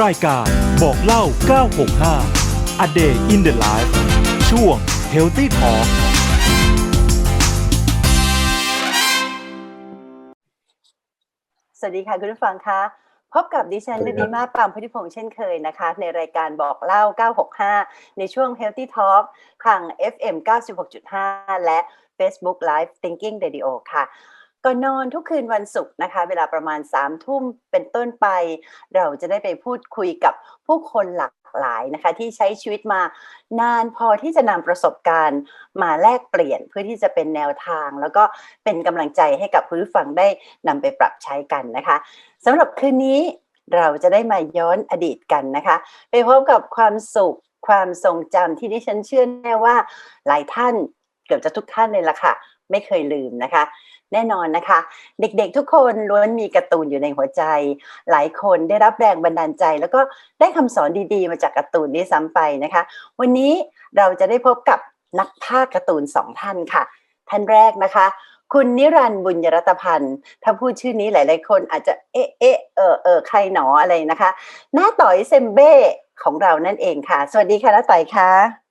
รายการบอกเล่า 965 A Day in the Life ช่วง Healthy Talk สวัสดีค่ะคุณผู้ฟังคะพบกับดิฉันสวัสดีฤครับดีมาปรามพุทธิพงษ์เช่นเคยนะคะ ในรายการบอกเล่า 965 ในช่วง Healthy Talk ทาง FM 96.5 และ Facebook Live Thinking Radio ค่ะ ก่อนนอนทุกคืนวันศุกร์นะคะ เวลาประมาณ3ทุ่มเป็นต้นไป เราจะได้ไปพูดคุยกับผู้คนหลากหลายนะคะ ที่ใช้ชีวิตมานานพอที่จะนำประสบการณ์มาแลกเปลี่ยนเพื่อที่จะเป็นแนวทาง แล้วก็เป็นกำลังใจให้กับผู้ฟังได้นำไปปรับใช้กันนะคะสำหรับคืนนี้เราจะได้มาย้อนอดีตกันนะคะ ไปพบกับความสุขความทรงจำที่ดิฉันเชื่อแน่ว่าหลายท่านเกือบจะทุกท่านเลยล่ะค่ะ ไม่เคยลืมนะคะ แน่นอนนะคะ เด็กๆทุกคนล้วนมีการ์ตูนอยู่ในหัวใจ หลายคนได้รับแรงบันดาลใจ แล้วก็ได้คำสอนดีๆ มาจากการ์ตูนนี้ซ้ำไปนะคะ วันนี้เราจะได้พบกับนักภาคการ์ตูนสองท่านค่ะ ท่านแรกนะคะ คุณนิรันดร์บุญยรัตพันธ์ ถ้าพูดชื่อนี้หลาย ๆ คนอาจจะเอ๊ะเอ๊ะเออเออใครหนออะไรนะคะ หน้าต่อยเซมเบ้ของเรานั่นเองค่ะ สวัสดีค่ะน้าต่อยค่ะ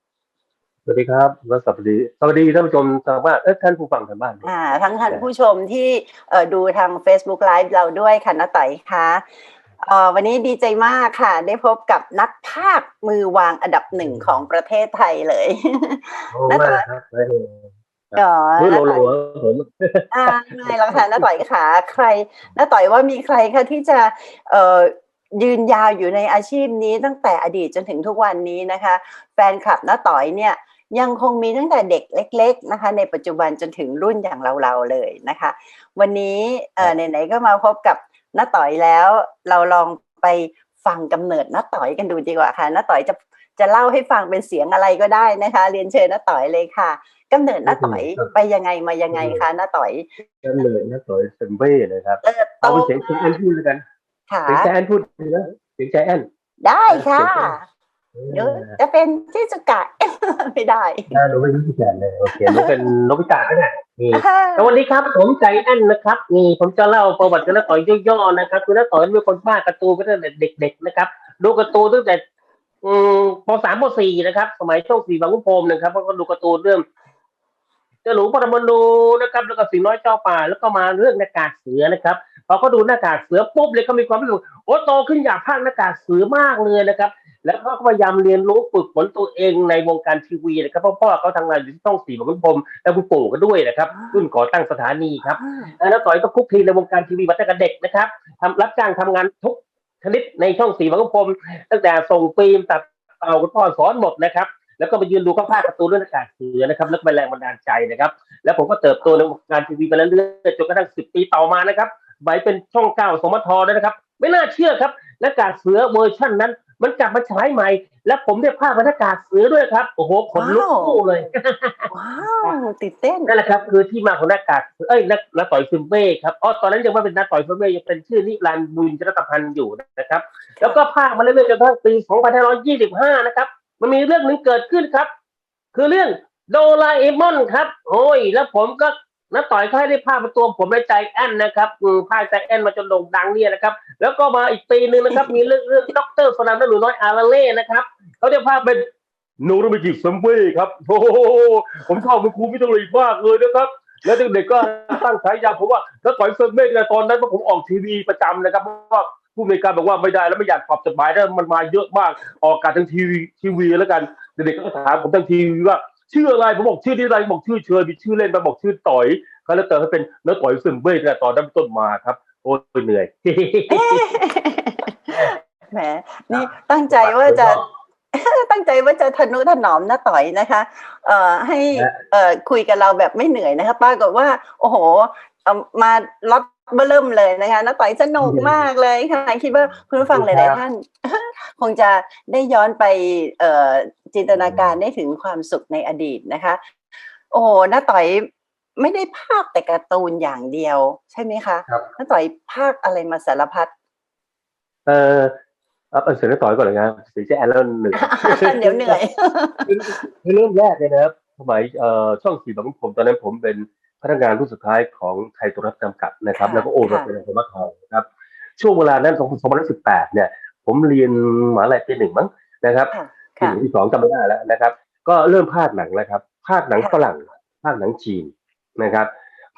สวัสดีครับและสวัสดีสวัสดีท่านผู้ชมทางบ้านเอ้ยท่านผู้ฟังทางบ้านด้วยอ่าทั้งท่านผู้ชมที่เอ่อดูทาง Facebook Live เราด้วยค่ะหน้าต่อยค่ะเอ่อวันนี้ดีใจมากค่ะ ได้พบกับนักภาคมือวางอันดับหนึ่งของประเทศไทยเลยโอ้มากครับไม่เลยอ๋อมือโหลน้าโหลต่อยผมอ่าไม่หรอกค่ะน้าต่อยค่ะ ใครน้าต่อยว่ามีใครคะที่จะเอ่อยืนยาวอยู่ในอาชีพนี้ตั้งแต่อดีตจนถึงทุกวันนี้นะคะ แฟนคลับน้าต่อยเนี่ย ยังคงมีตั้งแต่เด็กเล็ก ๆนะคะ ในปัจจุบันจนถึงรุ่นอย่างเราๆเลยนะคะ วันนี้เอ่อไหนๆก็มาพบกับน้าต่อยแล้ว เราลองไปฟังกำเนิดน้าต่อยกันดูดีกว่าค่ะน้าต่อยจะจะเล่าให้ฟังเป็นเสียงอะไรก็ได้นะคะ เรียนเชิญน้าต่อยเลยค่ะกำเนิดน้าต่อยไปยังไงมายังไงคะน้าต่อยกันเลยนะสวยเซมเบ้เลยครับเติบโตเอาเป็นเสียงใจแอนพูดแล้วกันค่ะเสียงใจแอนพูดนะเสียงใจแอนได้ค่ะเออเดี๋ยวจะเป็นที่สุกะ ไม่ได้ได้รู้ไม่รู้ที่แกนเลยโอเครู้เป็นนกพิตาก็ได้นี่สวัสดีครับผมใจแอนนะครับนี่ผมจะเล่าประวัติคุณน้าต่อยย่อๆนะครับคุณน้าต่อยเป็นคนบ้าการ์ตูนมาตั้งแต่เด็ก ๆ นะครับ ดูการ์ตูนตั้งแต่อืมปสามปสี่นะครับ สมัยช่องสี่บางขุนพรหมนะครับเพราะก็ดูการ์ตูนเรื่อง เจ้าหนูปรมาณูนะครับ แล้วก็สิงน้อยเจ้าป่า แล้วก็มาเรื่องหน้ากากเสือนะครับพอเขาดูหน้ากากเสือปุ๊บเลยเขามีความรู้สึกโอ้โตขึ้นอยากพากหน้ากากเสือมากเลยนะครับ แล้วเขาก็พยายามเรียนรู้ฝึกฝนตัวเองในวงการทีวีนะครับเพราะพ่อเขาทำงานอยู่ที่ช่องสี่บางขุนพรมและคุณปู่ก็ด้วยนะครับรุ่นก่อตั้งสถานีครับแล้วต่อยก็คุกคีในวงการทีวีมาตั้งแต่เด็กนะครับทำรับจ้างทำงานทุกชนิดในช่องสี่บางขุนพรมตั้งแต่ส่งฟิล์มตัดเต่าคุณพ่อสอนหมดนะครับ แล้วก็ไปยืนดูข้างภาคการ์ตูนเรื่องหน้ากากเสือนะครับแล้วก็เป็นแรงบันดาลใจนะครับ แล้วผมก็เติบโตในวงการทีวีไปเรื่อยๆจนกระทั่งสิบปีต่อมานะครับไว้เป็นช่องเก้าสมทด้วยนะครับ ไม่น่าเชื่อครับหน้ากากเสือเวอร์ชั่นนั้น มันกลับมาฉายใหม่ และผมได้ภาพหน้ากากเสือด้วยครับ โอ้โหขนลุกสู้เลย ว้าวตื่นเต้นนั่นแหละครับ คือที่มาของหน้ากากเอ้ยนักนักต่อยซึมเบ้ครับอ๋อตอนนั้นยังไม่เป็นนักต่อยซึมเบ้ยังเป็นชื่อนิรันดร์บุญจรัตพันธ์อยู่นะครับ แล้วก็ภาคมาเรื่อยๆจนกระทั่งปี 2525 นะครับ มันมีเรื่องหนึ่งเกิดขึ้นครับ คือเรื่องโดราเอมอนครับ โอ้ย แล้วผมก็นักต่อยเขาให้ได้ภาพเป็นตัวผมในใจแอนนะครับอืมภาคใจแอนมาจนโด่งดังเนี่ยนะครับ แล้วก็มาอีกปีหนึ่งนะครับ มีเรื่องเรื่องด็อกเตอร์โซนัมและหนูน้อยอาราเล่นะครับเขาได้ภาพเป็นโนรมิกิซัมเบ้ครับโอ้โหผมชอบคุณครูพิทรีมากเลยนะครับ แล้วเด็กๆก็ตั้งฉายาผมว่าแล้วต่อยซัมเบ้ในตอนนั้นเพราะผมออกทีวีประจำนะครับเพราะว่า ผู้ในวยการบอกว่าไม่ได้แล้วไม่อยากปรับจดหมายแล้วมันมาเยอะมากออกอากาศทางทีวีทีวีแล้วกันเด็กๆก็ถามผมทางทีวีว่าชื่ออะไรผมบอกชื่อที่อะไรบอกชื่อเชิญมีชื่อเล่นมาบอกชื่อต่อยเขาเลยเติมให้เป็นน้าต่อยซัมเบ้ตั้งแต่ตอนนั้นเป็นต้นมาครับ โอ้ยเหนื่อยแหมนี่ตั้งใจว่าจะตั้งใจว่าจะทนุถนอมน้าต่อยนะคะ เอ่อให้นะเอ่อคุยกับเราแบบไม่เหนื่อยนะคะป้ากฏว่า โอ้โหเอ่อมาล็อต เบิ่มเลยนะคะน้าต่อยสนุกมากเลยค่ะคิดว่าคุณผู้ฟังหลาย ๆ ท่าน คงจะได้ย้อนไปเอ่อจินตนาการได้ถึงความสุขในอดีตนะคะ โอ้โหน้าต่อยไม่ได้ภาคแต่การ์ตูนอย่างเดียว ใช่ไหมคะครับน้าต่อยภาคอะไรมาสารพัดเออเอาเอาเสียงน้าต่อยก่อนเลยครับเสียงเจ๊แอนแล้วหนึ่งเดี๋ยวเหนื่อยคือเริ่มแรกเลยนะครับสมัยเอ่อช่องสี่บางขุนพรหมตอนนั้นผมเป็น พนักงานรุ่นสุดท้ายของไทยโทรทัศน์จำกัดนะครับค่ะแล้วก็โอนมาค่ะเป็นสมทนะครับ ช่วงเวลานั้นของ2018เนี่ย ผมเรียนมหาลัยปีหนึ่งมั้งนะครับค่ะปีค่ะหนึ่งที่สองจำไม่ได้แล้วนะครับ ก็เริ่มภาคหนังแล้วครับภาคหนังค่ะฝรั่งภาคหนังจีนนะครับ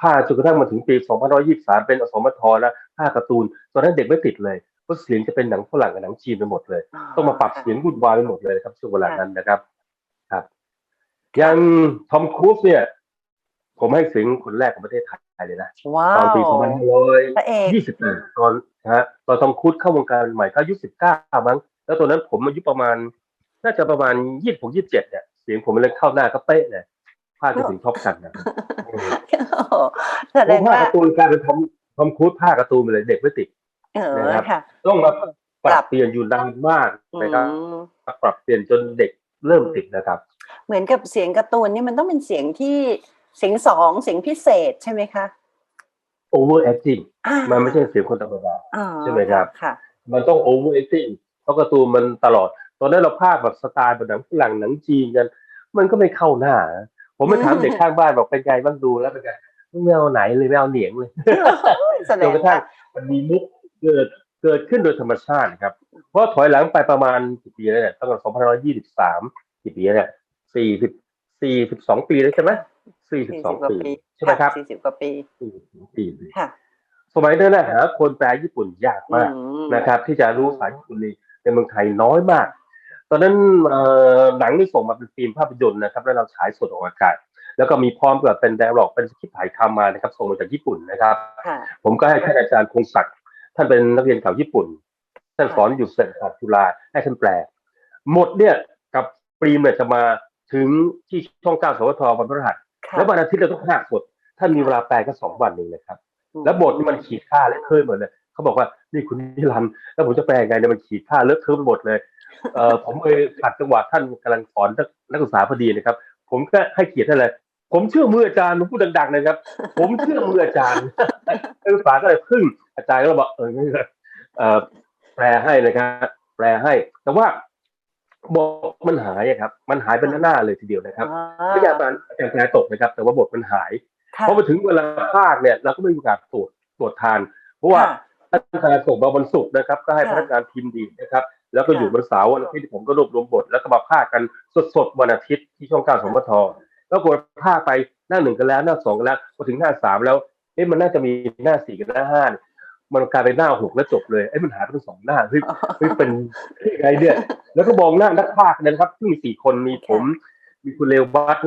ภาคจนกระทั่งมาถึงปี2523 เป็นอสมทแล้วภาคการ์ตูน ตอนนั้นเด็กไม่ติดเลยเพราะเสียงจะเป็นหนังฝรั่งกับหนังจีนไปหมดเลย ต้องมาปรับเสียงวุ่นวายไปหมดเลยครับช่วงเวลานั้นนะครับ ครับอย่างทอมครูซเนี่ย ผมให้เสียงคนแรกของประเทศไทยเลยนะว้าตอนวปีพระเอก2528ตอนนะฮะตอนทอมครูซเข้าวงการใหม่ก็อายุ19มั้งแล้วตอนนั้นผมอายุประมาณ น่าจะประมาณ26 27เนี่ยเสียงผมมันเลยเข้าหน้าก็เป๊ะเลยพลาดไปถึงท็อปกันนะโอ้โหแสดผมงภาคว่าการ์ตูนกลายเป็นทอมทอมครูซภาคการ์ตูนไปเลยเด็กไม่ติดเออนะครับค่ะต้องมาปปรัรับบเปลี่ยนอยู่นานมากอืนะครับมปรับเปลี่ยนจนเด็กเริ่มติดนะครับ เหมือนกับเสียงการ์ตูนนี่มันต้องเป็นเสียงที่ เสียงสองเสียงพิเศษใช่ไหมคะ over acting อ่ามันไม่ใช่เสียงคนธรรมดาอ๋อใช่ไหมครับค่ะมันต้อง over acting เพราะการ์ตูนมันตลอด ตอนนั้นเราภาคแบบสไตล์แบบหนังฝรั่งหนังจีนกัน มันก็ไม่เข้าหน้า ผมไปถามเด็กข้างบ้านบอกเป็นไงบ้างดูแล้วเป็นไงไม่เอาไหนเลยไม่เอาเหนียงเลยแสดจนงกระทั่ว่างมันมีมุกเกิดเกิดขึ้นโดยธรรมชาติครับ เพราะถอยหลังไปประมาณกี่ปีแล้วเนี่ยตั้งแต่2523กี่ปีแล้วเนี่ย40 42ปีแล้วใช่ไหม สี่สิบกว่า42ปีปีใช่ไหมครับสี่สิบกว่าปี42ปีค่ะสมัยนั้นนะหาคนแปลญี่ปุ่นยากมากอืมนะครับ ที่จะรู้ภาษาญี่ปุ่นในในเมืองไทยน้อยมาก ตอนนั้นเอ่อหนังนี่ส่งมาเป็นฟิล์มภาพยนตร์นะครับ แล้วเราฉายสดออกอากาศแล้วก็มีพร้อมกับเป็นไดร็อกเป็นสคริปต์ถ่ายทำมานะครับ ส่งมาจากญี่ปุ่นนะครับค่ะผมก็ให้ท่านอาจารย์คงศักดิ์ท่านเป็นนักเรียนเก่าญี่ปุ่น ท่านสอนอยู่เศรษฐศาสตร์จุฬาให้ท่านแปล หมดเนี่ยกับปรีมเนี่ยจะมาถึงที่ช่องเก้าสวทวันพฤหัสค่ะ แล้ววันอาทิตย์เราต้องภาคสดท่านมีเวลาแปลแค่สองวันเองนะครับ แล้วบทนี่มันขีดค่าและเคยหมดเลยเขาบอกว่านี่คุณนิรันดร์แล้วผมจะแปลยังไงเนี่ยมันขีดค่าเลอะเทอะไปหมดเลยเออผมเลยขัดจังหวะท่านกำลังสอนนักนักศึกษาพอดีนะครับ ผมก็ให้เกียรติท่านเลยผมเชื่อมืออาจารย์ผมพูดดังๆนะครับ ผมเชื่อมืออาจารย์นักศึกษาก็เลยพึ่งอาจารย์ก็เลยบอกเอองั้นก็เออแปลให้นะครับแปลให้ แต่ว่า บทมันหายอะครับ มันหายเป็นหน้าๆเลยทีเดียวนะครับอ๋อไม่ใช่อาจารย์อาจารย์แปลตกนะครับ แต่ว่าบทมันหายค่ะพอมาถึงเวลาภาคเนี่ยเราก็ไม่มีโอกาสตรวจตรวจทาน เพราะว่าค่ะพนักงานส่งมาวันศุกร์นะครับ ก็ให้ค่ะพนักงานพิมพ์ดีนะครับ แล้วก็อยู่ค่ะวันเสาร์วันอาทิตย์ผมก็รวบรวมบท แล้วก็มาภาคกันสดๆวันอาทิตย์ที่ช่องเก้าสมทแล้วกดภาคไปหน้าหนึ่งกันแล้วหน้าสองกันแล้วพอถึงหน้าสามแล้วเอ๊ะมันน่าจะมีหน้าสี่กับหน้าห้าเนี่ย มันกลายเป็นหน้าหกแล้วจบเลยเอ้ยมันหายไปทั้งสองหน้าเฮ้ยเฮ้ยเป็นยังไงเนี่ยแล้วก็มองหน้านักภาคนะครับที่มีสี่คนมีผม มีคุณเลวบัต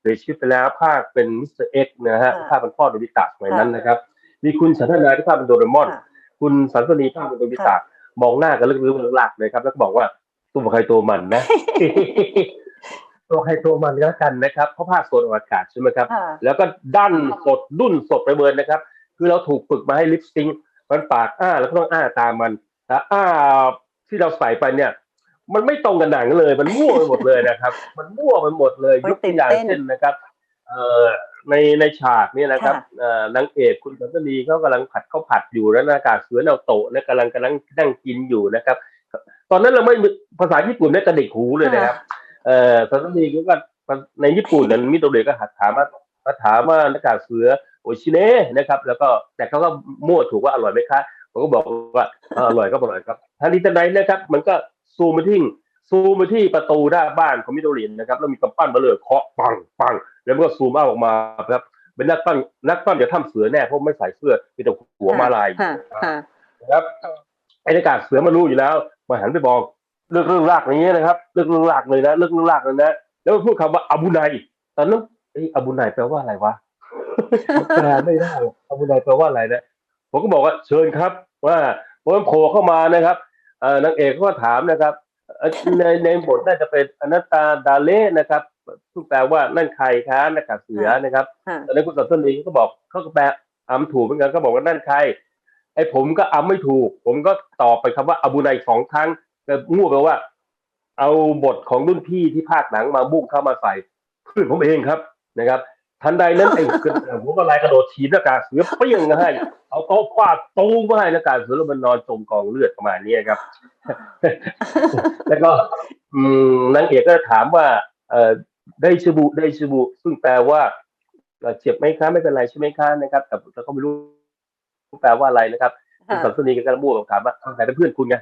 เสียชีวิตไปแล้วภาคเป็นมิสเตอร์เอ็กซ์นะฮะค่ะภาคเป็นพ่อโดบิตะสมัยนั้นนะครับ มีคุณสันทนาที่ภาคเป็นโดเรมอนค่ะคุณสันสนีภาคเป็นโดบิตะมองหน้ากันเรื่องเรื่องหลักเลยครับ แล้วก็บอกว่าตัวใครตัวมันนะตัวใครตัวมันก็แล้วกันนะครับเพราะภาคสดออกอากาศใช่ไหมครับค่ะแล้วก็ดันสดดุ้นสดไปเบินนะครับ คือเราถูกฝึกมาให้ลิปซิงค์ มันปากอ้าแล้วก็ต้องอ้าตามมันแต่อ้าที่เราใส่ไปเนี่ย มันไม่ตรงกับหนังเลย มันมั่วไปหมดเลยนะครับ มันมั่วไปหมดเลยโอ้ยยกตัวอย่างตื่นเต้นเช่นนะครับเอ่อในในฉากเนี่ยนะครับค่ะเอ่อนางเอกคุณสันตนีเขากำลังผัดข้าวผัดอยู่แล้วหน้ากากเสือเอาโตะนะกำลังกำลังนั่งกินอยู่นะครับ ตอนนั้นเราไม่มีภาษาญี่ปุ่นเนี่ยกระดิกหูเลยนะครับเอ่อสันตนีก็ก็ในญี่ปุ่นนั้นมิโดเรก็หัดถามว่ามาถามว่าหน้ากากเสือ โอชิเนะนะครับ แล้วก็แต่เขาก็มั่วถูกว่าอร่อยไหมคะผมก็บอกว่าเอออร่อยก็อร่อยครับทันทีทันใดนะครับ มันก็ซูมมาที่ซูมมาที่ประตูหน้าบ้านของมิโดเรนะครับแล้วมีกำปั้นมาเลยเคาะปังปังแล้วมันก็ซูมเอาออกมาครับเป็นนักปั้นนักปั้นจะทำเสือแน่เพราะไม่ใส่เสื้อมีแต่หัวมาลายค่ะค่ะนะครับไอ้หน้ากากเสือมารู้อยู่แล้วมาหันไปบอกเลือกเรื่องลากอย่างนี้นะครับเลือกเรื่องลากเลยนะเลือกเรื่องลากเลยนะ แล้วมันพูดคำว่าอาบูไนตอนนั้นเอ้ยอาบูไนแปลว่าอะไรวะ แปลไม่ได้อาบูไนแปลว่าอะไรนะผมก็บอกว่าเชิญครับ ว่าพอมันโผล่เข้ามานะครับเอ่อนางเอกก็ถามนะครับเอ่อในในบทน่าจะเป็นอนัตตาดาเล่นะครับซึ่งแปลว่านั่นใครคะหน้ากากเสือนะครับค่ะตอนนั้นคุณสันตนีก็บอกเขาก็แปลอำถูกเหมือนกันก็บอกว่านั่นใครไอ้ผมก็อำไม่ถูก ผมก็ตอบไปคำว่าอาบูไนสองครั้งแต่มั่วไปว่า เอาบทของรุ่นพี่ที่ภาคหนังมาบุกเข้ามาใส่เพื่อนผมเองครับนะครับ ทันใดนั้นไอ้หัวกระไลกระโดดถีบหน้ากากเสือเปรี้ยงมาให้เอาโต๊ะฟาดตูมมาให้หน้ากากเสือแล้วมันนอนจมกองเลือดประมาณนี้ครับ แล้วก็อืมนางเอกก็ถามว่าเออได้ชิบุได้ชิบุ ซึ่งแปลว่าเอ่อเจ็บไหมคะไม่เป็นไรใช่ไหมคะนะครับ แต่เราก็ไม่รู้แปลว่าอะไรนะครับคุณสัมสนีก็กระมั่วถามว่าเอาไหนเป็นเพื่อนคุณไง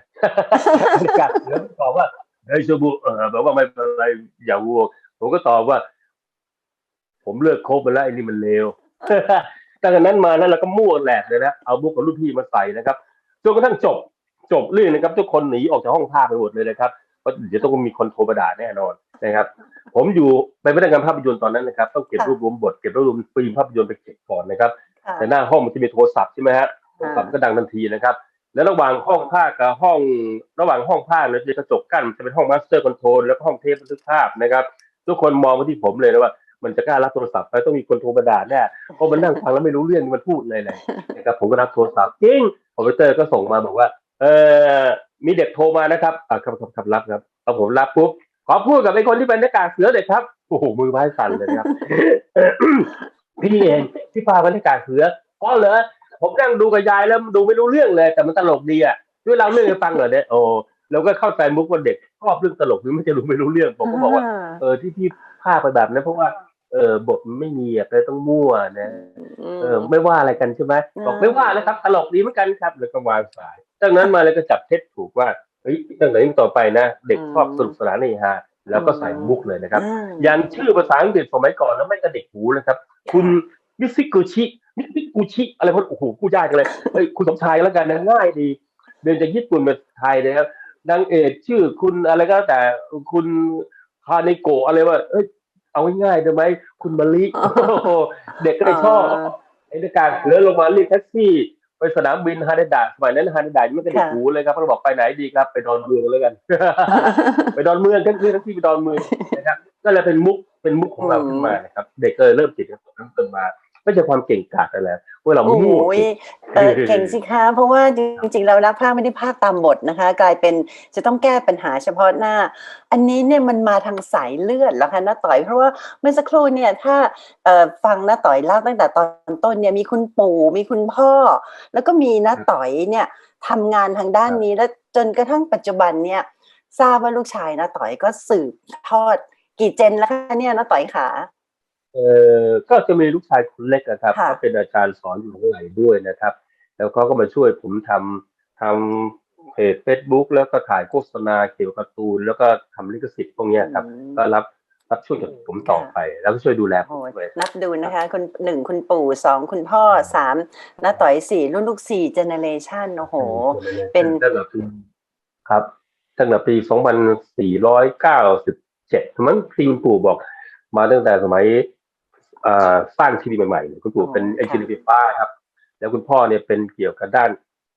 บรรยากาศแล้วตอบว่าเฮ้ยชบูเออแบบว่าไม่เป็นไรอย่าวัวผมก็ตอบว่า ผมเลิกคบไปแล้วไอ้นี่มันเลวตั้งแต่นั้นมานั้นเราก็มั่วแหลกเลยนะเอาบุกกับรุ่นพี่มาใส่นะครับจนกระทั่งจบจบเรื่องนะครับ ทุกคนหนีออกจากห้องภาพไปหมดเลยนะครับเพราะเดี๋ยวต้องมีคนโทรมาด่าแน่นอนนะครับ ผมอยู่ไปไม่ได้งานภาพยนตร์ตอนนั้นนะครับต้องเก็บค่ะรวบรวมบทเก็บรวบรวมฟิล์มภาพยนตร์ไปเก็บก่อนนะครับค่ะแต่หน้าห้องมันจะมีโทรศัพท์ใช่ไหมฮะโทรศัพท์ก็ดังทันทีนะครับ แล้วระหว่างห้องภาคกับห้อง ระหว่างห้องภาคเนี่ยจะมีกระจกกั้นมันจะเป็นห้องมาสเตอร์คอนโทรลแล้วก็ห้องเทปบันทึกภาพนะครับ ทุกคนมองมาที่ผมเลยนะว่า มันจะกล้ารับโทรศัพท์ไปต้องมีคนโทรมาด่าแน่เพราะมันนั่งฟังแล้วไม่รู้เรื่องมันพูดอะไรเลยนะครับผมก็รับโทรศัพท์จริงคอมพิวเตอร์ก็ส่งมาบอกว่า เออมีเด็กโทรมานะครับอ่าครับครับครับรับครับเอาผมรับปุ๊บขอพูดกับไอ้คนที่เป็นหน้ากากเสือเด็กครับโอ้โหมือไม้สั่นเลยนะครับพี่เองที่พาเป็นหน้ากากเสืออ๋อเหรอผมนั่งดูกับยายแล้วดูไม่รู้เรื่องเลย แต่มันตลกดีอะช่วยเล่าเรื่องให้ฟังหน่อยเนี่ยโอ้เราก็เข้าใจมุกว่าเด็กชอบเรื่องตลกนี่ไม่จะรู้ไม่รู้เรื่องผมก็บอกว่าเออที่พี่พาไปแบบนั้นเพราะว่า เออบทมันไม่มีอะเลยต้องมั่วนะเออไม่ว่าอะไรกันใช่ไหมอืมบอกไม่ว่านะครับตลกดีเหมือนกันครับแล้วก็วางสายดังนั้นมาเลยก็จับเท็จถูกว่าเฮ้ยตั้งแต่นี้ต่อไปนะ เด็กชอบสนุกสนานนี่ฮะแล้วก็ใส่มุกเลยนะครับอืมยันชื่อภาษาอังกฤษสมัยก่อนแล้วไม่กระเด็กหูนะครับ คุณมิซิกุชิมิซิกุชิอะไรพวกโอ้โหกูยากจังเลยเฮ้ยคุณสมชายแล้วกันนะง่ายดี เดินจากญี่ปุ่นมาไทยนะครับนางเอกชื่อคุณอะไรก็แล้วแต่คุณคาเนโกะอะไรว่าเอ้ย เอาง่ายๆได้ไหมคุณมาลิโอ้โหเด็กก็เลยชอบไอ้ในการเรือลงมาเรียกแท็กซี่ ไปสนามบินฮาเดดะสมัยนั้นฮาเดดะยังไม่ได้หูเลยครับเขาบอกไปไหนดีครับ ไปดอนเมืองแล้วกัน ไปดอนเมืองก็คือแท็กซี่ไปดอนเมืองนะครับก็เลยเป็นมุกเป็นมุกของเราขึ้นมานะครับ เด็กก็เลยเริ่มติดกับผมเติมมา ไม่ใช่ความเก่งกาจอะไรเมื่อเราโอ้มั่วยเออเก่งสิคะเพราะว่าจริงๆแล้วนักภาคไม่ได้ภาคตามบทนะคะ กลายเป็นจะต้องแก้ปัญหาเฉพาะหน้า อันนี้เนี่ยมันมาทางสายเลือดแล้วค่ะน้าต่อย เพราะว่าเมื่อสักครู่เนี่ยถ้าเอ่อฟังน้าต่อยเล่าตั้งแต่ตอนต้นเนี่ยมีคุณปู่มีคุณพ่อ แล้วก็มีน้าต่อยเนี่ยทำงานทางด้านนี้แล้วจนกระทั่งปัจจุบันเนี่ยทราบว่าลูกชายน้าต่อยก็สืบทอดกี่เจนแล้วคะเนี่ยน้าต่อยขา เออก็จะมีลูกชายคนเล็กนะครับค่ะเขาเป็นอาจารย์สอนอยู่ข้างในด้วยนะครับ แล้วเขาก็มาช่วยผมทำทำเพจ Facebook แล้วก็ถ่ายโฆษณาเกี่ยวกับการ์ตูน แล้วก็ทำลิขสิทธิ์พวกเนี้ยครับ อืม ก็รับรับช่วยจากผมต่อไป แล้วก็ช่วยดูแลผโอ้มยด้วย นับดูนะคะคุณหนึ่งคุณปู่สองคุณพ่อสามน้าต่อยสี่รุ่นลูกสี่เจเนเรชันโอ้โห เป็น ตั้งแต่ปีครับตั้งแต่ปี 2497 มันทีมปู่บอก มาตั้งแต่สมัยอ่า สร้างทีวีใหม่ๆเลยคุณปู่เป็นอ๋อเอนจิเนียค่ะร์ไฟฟ้าครับ แล้วคุณพ่อเนี่ยเป็นเกี่ยวกับด้าน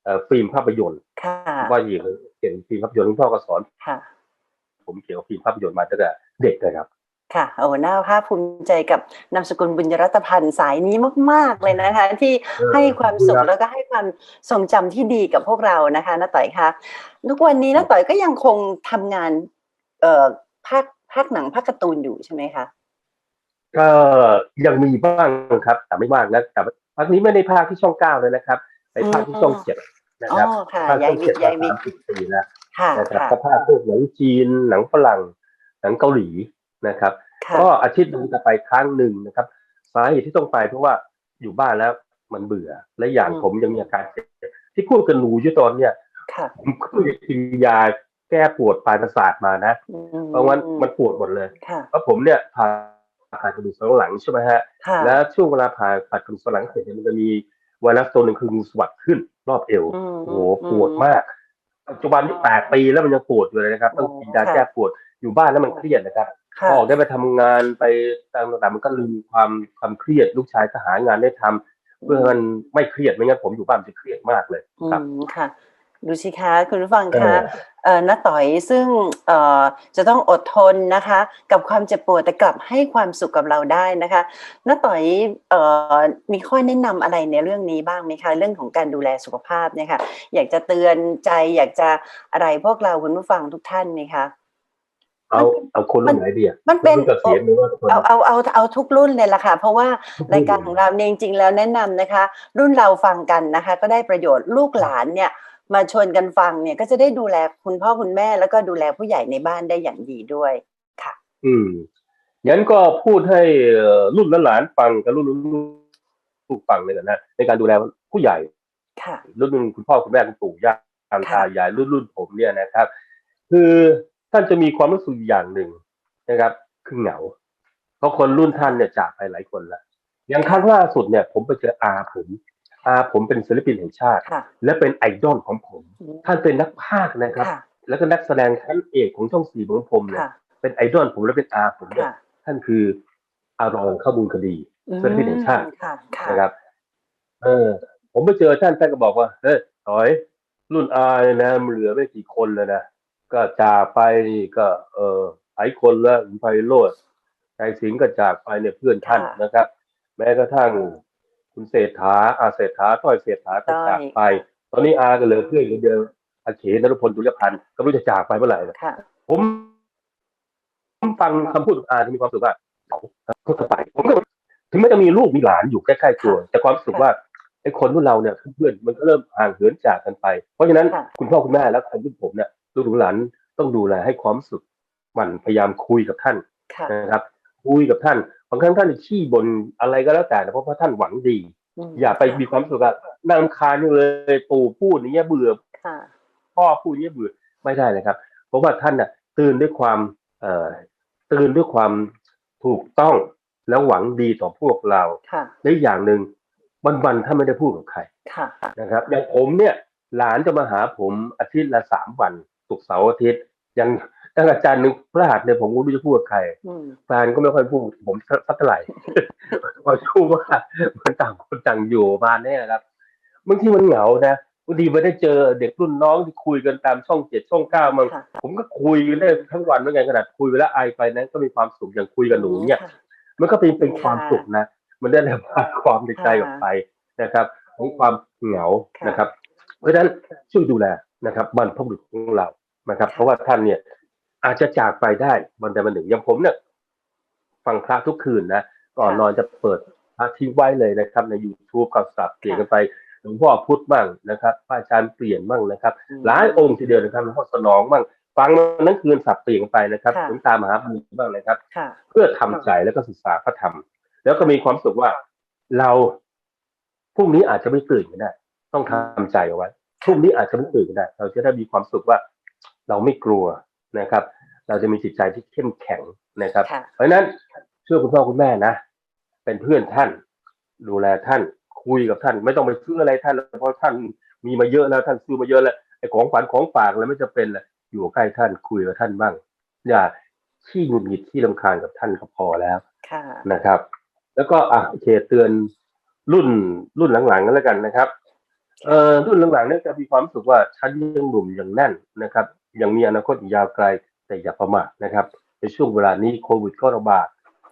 เอ่อฟิล์มภาพยนตร์ค่ะว่าอย่างเกี่ยวกับฟิล์มภาพยนตร์คุณพ่อก็สอนค่ะผมเกี่ยวกับฟิล์มภาพยนตร์มาตั้งแต่เด็กนะครับค่ะโอ้น่าภาคภูมิใจกับนามสกุลบุญยรัตพันธ์สายนี้มาก ๆ เลยนะคะ ที่ให้ความสุขแล้วก็ให้ความทรงจำที่ดีกับพวกเรานะคะน้าต่อยคะทุกวันนี้น้าต่อยก็ยังคงทำงานเอ่อภาคภาคหนังภาคการ์ตูนอยู่ใช่ไหมคะ ก็ยังมีบ้างครับ แต่ไม่มากนะแต่ภาคนี้ไม่ได้ภาคที่ช่องเก้าเลยนะครับ ไปภาคที่ช่องเจ็ดนะอ๋ครับอค่ะภาคยาช่ยองวิเจ็กดยายวิมากสามสิบปีแล้วค่ะนะครับค่ะก็ภาคพวกหนังจีนหนังฝรั่งหนังเกาหลีนะครับค่ะก็อาทิตย์หนึงจะไปครั้งหนึ่งนะครับสาเหตุที่ต้องไปเพราะว่าอยู่บ้านแล้วมันเบื่อและอย่างผมยังมีอาการเจ็บที่พูดกันหนูอยู่ตอนเนี่ยค่ะผมก็อยากกินยาแก้ปวดปลายประสาทมานะอืเพราะว่ามันปวดหมดเลยค่ะเพราะผมเนี่ยผ่า ผ่ากระดูกสันหลังใช่ไหมฮะค่ะแล้วช่วงเวลาผ่าตัดกระดูกสันหลังเสร็จเนี่ยมันจะมีไวรัสตัวหนึ่งคืองูสวัสดขึ้น รอบเอวอืมโอ้โหปวดมาก ปัจจุบันนี่แปดปีแล้วมันยังปวดอยู่เลยนะครับ ต้องกินยาค่ะแก้ปวด อยู่บ้านแล้วมันเครียดนะครับค่ะออกได้ไปทำงานไปต่างๆมันก็ลืมความความเครียดลูกชายก็หางานได้ทำเพื่อให้มันไม่เครียดไม่งั้นผมอยู่บ้านจะเครียดมากเลยอืครับมค่ะ ดูสิคะคุณผู้ฟังเอคะอเอ่อน้าต่อยซึ่งเอ่อจะต้องอดทนนะคะ กับความเจ็บปวดแต่กลับให้ความสุขกับเราได้นะคะน้าต่อยเอ่อมีข้อแนะนำอะไรในเรื่องนี้บ้างไหมคะเรื่องของการดูแลสุขภาพเนี่ยค่ะ อยากจะเตือนใจอยากจะอะไรพวกเราคุณผู้ฟังทุกท่านไหมคะเอาเอาคนรุ่นไหนดีอะมันเป็นรุ่เกษียณหรือว่าคนเอาเอาเอาเอาทุกรุ่นเลยล่ะค่ะ เพราะว่ารายการของเราเนี่ยจริงๆแล้วแนะนำนะคะ รุ่นเราฟังกันนะคะ ก็ได้ประโยชน์ลูกหลานเนี่ย มาชวนกันฟังเนี่ยก็จะได้ดูแลคุณพ่อคุณแม่แล้วก็ดูแลผู้ใหญ่ในบ้านได้อย่างดีด้วยอืมงั้นก็พูดให้เอ่อรุ่นหลานๆฟังกับรุ่นลูกฟังเลยกันนะ ในการดูแลผู้ใหญ่ค่ะรุ่นรุ่นคุณพ่อคุณแม่คุณปู่ย่าตาค่ะตายายรุ่นรุ่นผมเนี่ยนะครับ คือท่านจะมีความรู้สึกอย่างหนึ่งนะครับ คือเหงา เพราะคนรุ่นท่านเนี่ยจากไปหลายคนแล้วอย่างครั้งล่าสุดเนี่ย ผมไปเจออาผม อาผมเป็นศิลปินแห่งชาติค่ะและเป็นไอดอลของผม ท่านเป็นนักพากย์นะครับค่ะแล้วก็นักแสดงชั้นเอกของช่องสี่ของผมเนี่ยค่ะเป็นไอดอลผมและเป็นอาผมเนี่ยค่ะท่านคืออารองข้ามูลคดีศิลปินแห่งชาติค่ะค่ะนะครับ เออ ผมไปเจอท่านท่านก็บอกว่าเฮ้ยถอย รุ่นอาเนี่ยนะมันเหลือไม่กี่คนเลยนะก็จากไปนี่ก็ เออหลายคนแล้วคุณไพโรจน์ใจสิงห์ก็จากไปเนี่ยเพื่อนท่านค่ะนะครับ แม้กระทั่ง คุณเศรษฐาอาเศรษฐาต้อยเศรษฐาก็จากไป ตอนนี้อาก็เหลือเพื่อนคนเดียวอาเขนนรพลตุลยพันธ์ก็ไม่รู้จะจากไปเมื่อไหร่นะค่ะผมผมฟังคำพูดของอาที่มีความรู้สึกว่าเขาเขาจะไปผมก็ถึงแม้จะมีลูกมีหลานอยู่ใกล้ๆตัวแต่ความรู้สึกว่าไอ้คนรุ่นเราเนี่ยเพื่อนๆมันก็เริ่มห่างเหินจากกันไป เพราะฉะนั้นค่ะคุณพ่อคุณแม่และคนรุ่นผมเนี่ยลูกหลานต้องดูแลให้ความรู้สึกหมันพยายามคุยกับท่านค่ะนะครับ คุยกับท่าน บางครั้งท่านจะขี้บนอะไรก็แล้วแต่นะเพราะว่าท่านหวังดีมอย่าไปมีความรู้สึกว่าน่ารำคาญจังเลยปู่พูดอย่างเงี้ยเบื่อค่ะพ่อพูดอย่างนี้เบื่อไม่ได้เลยครับ เพราะว่าท่านน่ะ ตื่นด้วยความเอ่อตื่นด้วยความถูกต้องแล้วหวังดีต่อพวกเราค่ะและอีกอย่างหนึ่งวันๆท่านไม่ได้พูดกับใครค่ะนะครับอย่างผมเนี่ยหลานจะมาหาผมอาทิตย์ละสามวันศุกร์เสาร์อาทิตย์ยัง ตั้งอาจารย์หนึ่งพฤหัสเนี่ยผมก็ไม่รู้จะพูดกับใครอืมแฟนก็ไม่ค่อยพูดผมสักเท่าไหร่พอชูว่ามันต่างคนต่างอยู่มาเนี่ยนะครับบางทีมันเหงานะบางทีไม่ได้เจอเด็กรุ่นน้องที่คุยกันตามช่องเจ็ดช่องเก้ามันค่ะผมก็คุยกันได้ทั้งวันเหมือนกันขนาดคุยไปแล้วไอไปนั้นก็มีความสุขอย่างคุยกับหนูเนี่ยค่ะมันก็เป็นเป็นค่ะความสุขนะ มันได้ระบายความในใจออกไปนะครับของความเหงาค่ะนะครับ เพราะฉะนั้นช่วยดูแลนะครับบรรพบุรุษของเรานะครับค่ะเพราะว่าท่านเนี่ย อาจจะจากไปได้วันใดวันหนึ่งอย่างผมเนี่ยฟังพระทุกคืนนะก่อนนอนจะเปิดพระทิ้งไว้เลยนะครับ ใน YouTube กับสับเปลี่ยนกันไปหลวงพ่อพุธบ้างนะครับพระอาจารย์เปลี่ยนบ้างนะครับอืมหลายองค์ทีเดียวนะครับหลวงพ่อสนองบ้างฟังนั้นคืนสับเปลี่ยนกันไปนะครับค่ะหลวงตามหาบุญบ้างนะครับค่ะเพื่อทำใจแล้วก็ศึกษาพระธรรม แล้วก็มีความรู้สึกว่าเราพรุ่งนี้อาจจะไม่ตื่นก็ได้ ต้องทำใจเอาไว้พรุ่งนี้อาจจะไม่ตื่นก็ได้ เราจะได้มีความสุขว่า เราไม่กลัว นะครับ เราจะมีจิตใจที่เข้มแข็งนะครับค่ะเพราะฉะนั้นช่วยคุณพ่อคุณแม่นะ เป็นเพื่อนท่าน ดูแลท่านคุยกับท่าน ไม่ต้องไปซื้ออะไรท่านเพราะท่านมีมาเยอะแล้วท่านซื้อมาเยอะแล้วไอ้ของฝันของฝากอะไรไม่จะเป็นเลยอยู่ใกล้ท่านคุยกับท่านบ้าง อย่าขี้หงุดหงิดขี้ลำคาญกับท่านก็พอแล้วค่ะนะครับ แล้วก็อะโอเคเตือนรุ่นรุ่นหลังๆกันแล้วกันนะครับเอ่อ รุ่นหลังๆเนี่ยจะมีความรู้สึกว่าฉันยังหนุ่มยังแน่นนะครับยังมีอนาคตอีกยาวไกลแต่อย่าประมาทนะครับ ในช่วงเวลานี้โควิดก็ระบาด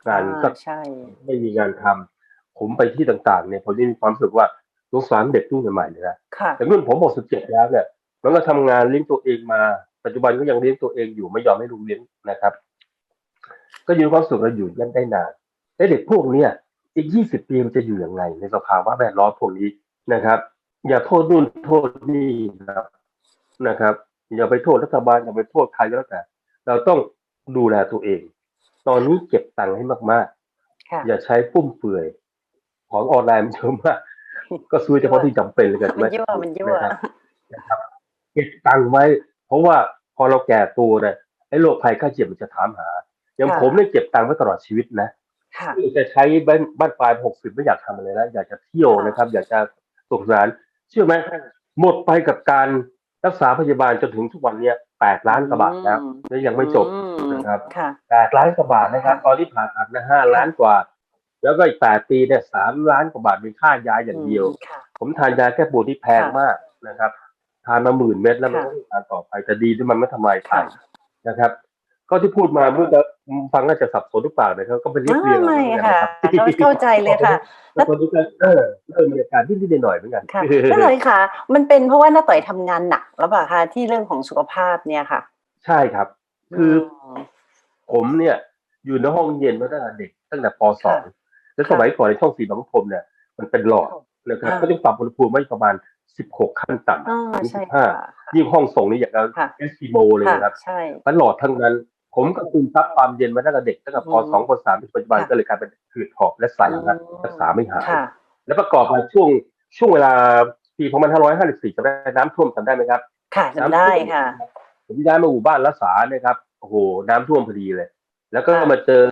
งานก็อ่าใช่ไม่มีงานทำผมไปที่ต่างๆเนี่ยผมจะมีความรู้สึกว่าสงสารเด็กรุ่นใหม่ๆเลยนะค่ะแต่รุ่นผม67แล้วเนี่ยมันก็ทำงานเลี้ยงตัวเองมา ปัจจุบันก็ยังเลี้ยงตัวเองอยู่ไม่ยอมให้ลูกเลี้ยงนะครับ ก็อยู่ความสุขเราอยู่ยันได้นานและเด็กพวกเนี้ยอีก20ปีมันจะอยู่ยังไงในสภาวะแวดล้อมพวกนี้นะครับ อย่าโทษนู่นโทษนี่นะครับนะครับ อย่าไปโทษรัฐบาลอย่าไปโทษใครก็แล้วแต่ เราต้องดูแลตัวเอง ตอนนี้เก็บตังค์ให้มากค่ะๆอย่าใช้ฟุ่มเฟือย ของออนไลน์มันเยอะมากก็ซื้อเฉพาะที่จำเป็นเลยกันมันยั่วมันยั่วนะครับเก็บตังค์ไว้ เพราะว่าพอเราแก่ตัวเนี่ยไอ้โรคภัยไข้เจ็บมันจะถามหาอย่างค่ะผมเนี่ยเก็บตังค์ไว้ตลอดชีวิตนะค่ะจะใช้บ้านบ้านปลายหกสิบไม่อยากทำอะไรแล้วอยากจะเที่ยวค่ะนะครับ อยากจะสนุกสนานเชื่อไหมหมดไปกับการรักษาพยาบาลจนถึงทุกวันเนี้ยแปดล้านกว่าบาทแล้วอืมและยังไม่จบอืมนะครับค่ะแปดล้านกว่าบาทนะครับค่ะตอนที่ผ่าตัดนะห้าล้านกว่า แล้วก็อีกแปดปีเนี่ยสามล้านกว่าบาทมีค่ายาอย่างเดียวอืมค่ะผมทานยาแก้ปวดที่แพงค่ะมากนะครับ ทานมาหมื่นเม็ดแล้วมันค่ะก็ไม่ทานต่อไปแต่ดีที่มันไม่ทำลายไตค่ะนะครับ ก็ที่พูดมาเมื่อจะฟังน่าจะสับสนหรือเปล่านะครับก็เป็นเรียบเรียงไม่เอาค่ะแล้วกันนเข้าใจเลยค่ะแล้วคนนี้ก็เออเริ่มมีอาการนิดๆหน่อยๆเหมือนกันค่ะน้าต่อยค่ะ มันเป็นเพราะว่าน้าต่อยทำงานหนักแล้วเปล่าคะที่เรื่องของสุขภาพเนี่ยค่ะ ใช่ครับ คือมผมเนี่ยอยู่ในห้องเย็นมาตั้งแต่เด็กตั้งแต่ป .2 ค่ะแล้วสมัยก่อนในช่องสีบางพรมเนี่ย มันเป็นหลอดนะครับอ่าก็ต้องปรับอุณหภูมิไว้ประมาณ16ขั้นต่อ่าำถึงใช่ค่ะ15ยิ่งห้องส่งนี่อย่างกับค่ะเอสกิโมเลยค่ะนะครับใช่มันหลอดทั้งนั้น ผมก็ซึมซับความเย็นมาตั้งแต่เด็กตั้งแต่ปอืม .2 ป .3 ปัจจุบันค่ะก็เลยกลายเป็นหืดหอบและสั่นนะรักษาไม่หายค่ะแล้วประกอบมาช่วงช่วงเวลาปี2554จำได้น้ำท่วมจำได้ไหมครับ ค่ะจำได้ค่ะผมย้ายมาหมู่บ้านละสาเนี่ยครับโอ้โหน้ำท่วมพอดีเลย แล้วก็ค่ะมาเจอ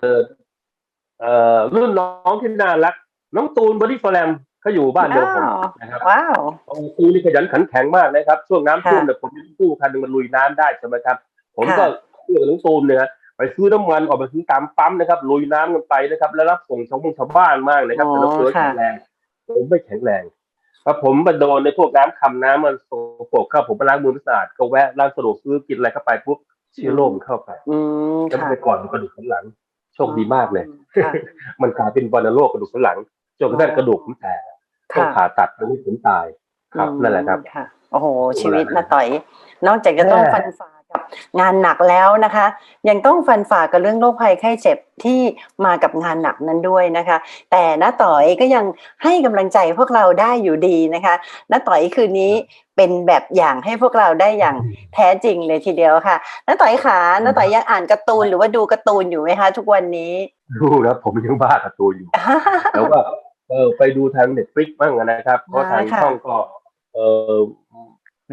เอ่อรุ่นน้องที่น่ารัก น้องตูนบอดี้ฟอร์แลมเขาอยู่บ้านเดียวผมว้าวนะครับว้าวโอ้ตูนนี่ขยันขันแข็งมากนะครับ ช่วงน้ำท่วมค่ะเนี่ยผมมีตู้คันหนึงมันลุยน้ำได้ใช่ไหมครับ ผมค่ะก็ เชื่อน้องตูนเนี่ยฮะไปซื้อน้ำมันออกไปซื้อตามปั๊มนะครับลุยน้ำกันไปนะครับ แล้วรับส่งชาวบ้านชาวบ้านมากเลยครับแต่เราเจอแข็งแรงผมไม่แข็งแรงครับผมมาโดนในพวกน้ำคำน้ำมันสกปรกครับผมไปล้างมือไม่สะอาดก็แวะร้านสะดวกซื้อกินอะไรเข้าไปปุ๊บเชื้อโรคมันเข้าไปอืมแล้วมันค่ะไปก่อนกระดูกสันหลัง โชคดีมากเลยค่ะมันกลายเป็นวัณโรคกระดูกสันหลังจนกระทั่งกระดูกผมแตกต้องค่ะผ่าตัดแล้วนี่ผมตายครับอืมนั่นแหละครับค่ะโอ้โห ชีวิตนะต่อย นอกจากจะต้องแน่ฟันฝ่ากับ งานหนักแล้วนะคะ ยังต้องฟันฝ่ากับเรื่องโรคภัยไข้เจ็บที่มากับงานหนักนั้นด้วยนะคะ แต่น้าต่อยก็ยังให้กำลังใจพวกเราได้อยู่ดีนะคะน้าต่อยคืนนี้เป็นแบบอย่างให้พวกเราได้อย่างแท้จริงเลยทีเดียวค่ะน้าต่อยขาน้าต่อยยังอ่านการ์ตูนหรือว่าดูการ์ตูนอยู่ไหมคะ ทุกวันนี้ดูนะผมยังบ้ากับตัวอยู่แล้วก็เออไปดูทางเน็ตฟลิกบ้างนะครับ เพราะทางค่ะช่องก็เออ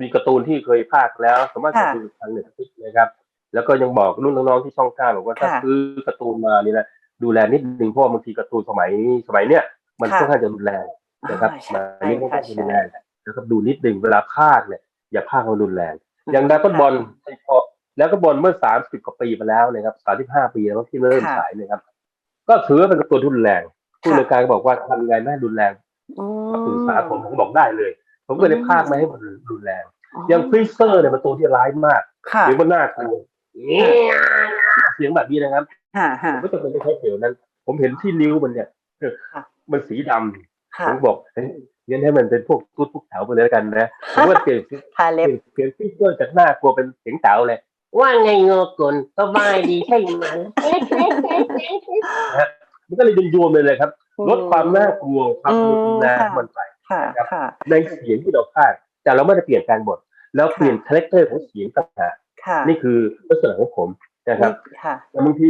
มีการ์ตูนที่เคยพากย์แล้ว สามารถจะค่ะดูทางเน็ตฟลิกนะครับ แล้วก็ยังบอกรุ่นน้องๆที่ช่องเก้าบอกว่าถ้าค่ะซื้อการ์ตูนมานี่นะดูแลนิดนึงเพราะว่าบางทีการ์ตูนสมัยสมัยเนี้ยมันค่ะค่อนข้างจะรุนแรงนะครับอ่ามันนี่ค่อนข้างจะรุนแรใช่งนะครับดูนิดนึงเวลาพากย์เนี่ย อย่าพากย์มันรุนแรง อย่างดราก้อนบอลพอแล้วก็บอลเมื่อสามสิบกว่าปีมาแล้วนะครับสามสิบห้าปีแล้วที่เริ่มค่ะฉายนะครับ ก็ถือว่าเป็นการ์ตูนที่รุนแรงผู้ในวยการก็บอกว่าทำไงไม่ให้รุนแรงอืปรึกมษาผมผมบอกได้เลย ผมก็เลยพากไม่ให้มันรุนแรงอย่างฟรีเซอร์เนี่ยมันตัวที่ร้ายมากค่ะเสียงมันน่ากลัวเสียงแบบนี้นะครับค่ะผค่ะมก็จะเป็นใช้เสียงนั้น ผมเห็นที่นิ้วมันเนี่ยเออค่ะมันสีดำค่ะผมบอกเฮ้ยงั้นให้มันเป็นพวกตุ๊ดพวกแถวไปเลยแล้วกันนะผมว่าเปลี่ยนทาเปเล็บลี่ยนเปลี่ยนฟรีเซอร์จากหน้ากลัวเป็นเสียงเต๋าเลยว่าไงเงอกลสบายดีใช่ไหมนะฮะมันก็เลยดึงยวมเลยเลยครับลดความน่ากลัวความรุนแรงของมันไป ค่ะครับค่ะในเสียงที่เราพากย์แต่เราไม่ได้เปลี่ยนการบท แล้วเปลี่ยนคาแรคเตอร์ของเสียงต่างหากค่ะนี่คือลักษณะของผมนะครับค่ะแต่บางที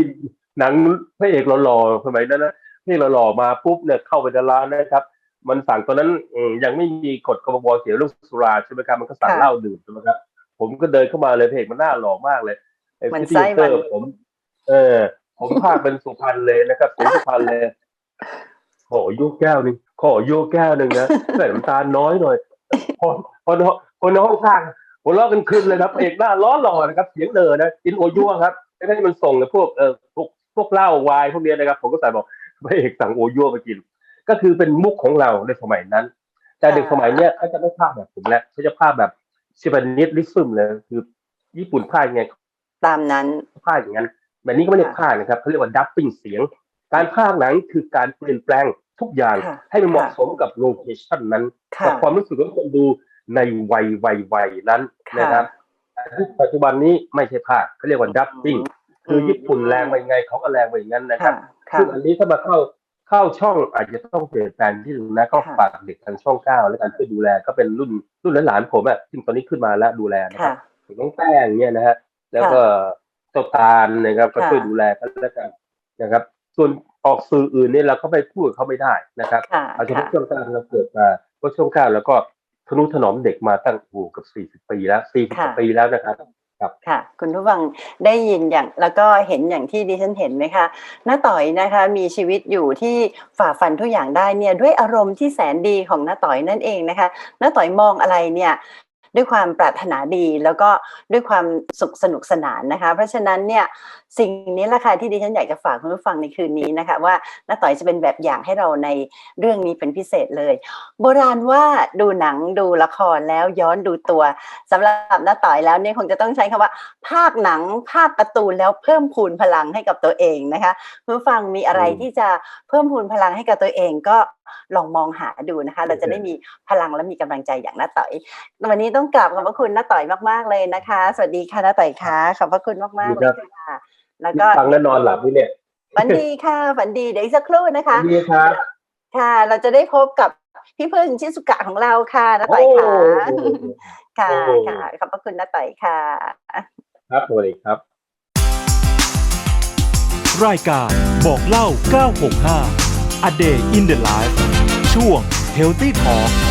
หนังพระเอกหล่อๆสมัยนั้นนะพระเอกหล่อๆมาปุ๊บเนี่ยเข้าไปในร้านนะครับ มันสั่งตอนนั้นอืมยังไม่มีกฎกบวเสียเรื่องสุราใช่ไหมครับมันก็สั่งค่ะเหล้าดื่มใช่ไหมครับผมก็เดินเข้ามาเลยพระเอกมันหน้าหล่อมากเลยไอ้เหมือนพิธีไส้เตอมันร์ผม เออ ผมพากย์เป็นสุพรรณเลยนะครับเสียงสุพรรณเลย ขอโยกแก้วหนึ่งขอโยกแก้วหนึ่งนะใส่น้ำตาลน้อยหน่อยพอพอคนในห้องข้างหัวเราะกันขึ้นเลยครับเอกหน้าล้อหล่อนะครับเสียงเดอนะกินโอยั่วครับแล้วที่มันส่งกับพวกเออพวกพวกเหล้าวายพวกเนี้ยนะครับ ผมก็ใส่บอกพระเอกสั่งโอยั่วมากิน ก็คือเป็นมุกของเราในสมัยนั้น แต่เด็กสมัยเนี้ยเขาจะไม่ภาพแบบผมแล้วเขาจะภาพแบบชิบานิสลิซึมเลยคือญี่ปุ่นภาคยังไงตามนั้นภาคอย่างนั้นแบบนี้ก็ไม่ได้ภาคนะครับเขาเรียกว่าดับปิ้งเสียง การภาคหนังคือการเปลี่ยนแปลงทุกอย่างค่ะให้มันเหมาะค่ะสมกับโลเคชันนั้นค่ะกับความรู้สึกของคนดูในวัยวัยวัยนั้นค่ะนะครับแต่ที่ปัจจุบันนี้ไม่ใช่ภาคเขาเรียกว่าดับปิ้งคือญี่ปุ่นแรงไปยังไงเขาก็แรงไปอย่างนั้นนะครับค่ะซึ่งอันนี้ถ้ามาเข้าเข้าช่องอาจจะต้องเปลี่ยนแปลงที่ดูนะก็ค่ะฝากเด็กทางช่องเก้าแล้วกันช่วยดูแลก็เป็นรุ่นรุ่นหลานๆผมอะซึ่งตอนนี้ขึ้นมาแล้วดูแลนะคค่ะรับน้องแป้งเนี่ยนะฮะแล้วก็เจ้าตาลนะครับก็ค่ะช่วยดูแลกันแล้วกันนะครับ ส่วนออกสื่ออื่นเนี่ยเราก็ไปพูดกับเขาไม่ได้นะครับค่ะเอาเฉค่ะพาะช่วงกลางเราเกิดมาเพราะช่วงกลางแล้วก็ทนุถนอมเด็กมาตั้งโอ้โหเกับ40ปีแล้ว40ค่ะปีแล้วนะครับค่ะคุณผู้ฟังได้ยินอย่างแล้วก็เห็นอย่างที่ดิฉันเห็นไหมคะน้าต่อยนะคะมีชีวิตอยู่ที่ฝ่าฟันทุกอย่างได้เนี่ยด้วยอารมณ์ที่แสนดีของน้าต่อยนั่นเองนะคะน้าต่อยมองอะไรเนี่ยด้วยความปรารถนาดีแล้วก็ด้วยความสุขสนุกสนานนะคะ เพราะฉะนั้นเนี่ยสิ่งนี้แหละค่ะที่ดิฉันอยากจะฝากคุณผู้ฟังในคืนนี้นะคะ ว่าน้าต่อยจะเป็นแบบอย่างให้เราในเรื่องนี้เป็นพิเศษเลย โบราณว่าดูหนังดูละครแล้วย้อนดูตัวสำหรับน้าต่อยแล้วเนี่ยคงจะต้องใช้คำว่า ภาคหนังภาคการ์ตูนแล้วเพิ่มพูนพลังให้กับตัวเองนะคะคุณผู้ฟังมีอะไรอืมที่จะเพิ่มพูนพลังให้กับตัวเองก็ลองมองหาดูนะคะ เราจะได้มีพลังและมีกำลังใจอย่างน้าต่อย วันนี้ต้องกราบขอบพระคุณน้าต่อยมาก ๆ เลยนะคะ สวัสดีค่ะน้าต่อยค่ะขอบพระคุณมากๆเลยค่ะ แล้วก็ฟังแล้วนอนหลับนี่เนี่ยฝันดีค่ะฝันดีเดี๋ยวอีกสักครู่นะคะดีครับค่ะ เราจะได้พบกับพี่พึ่งชิสุกะของเราค่ะน้าต่อยค่ะโอ้ค่ะโอ้ค่ะขอบพระคุณน้าต่อยค่ะ ครับสวัสดีครับ รายการบอกเล่า 965 A Day in the Life ช่วง Healthy Talk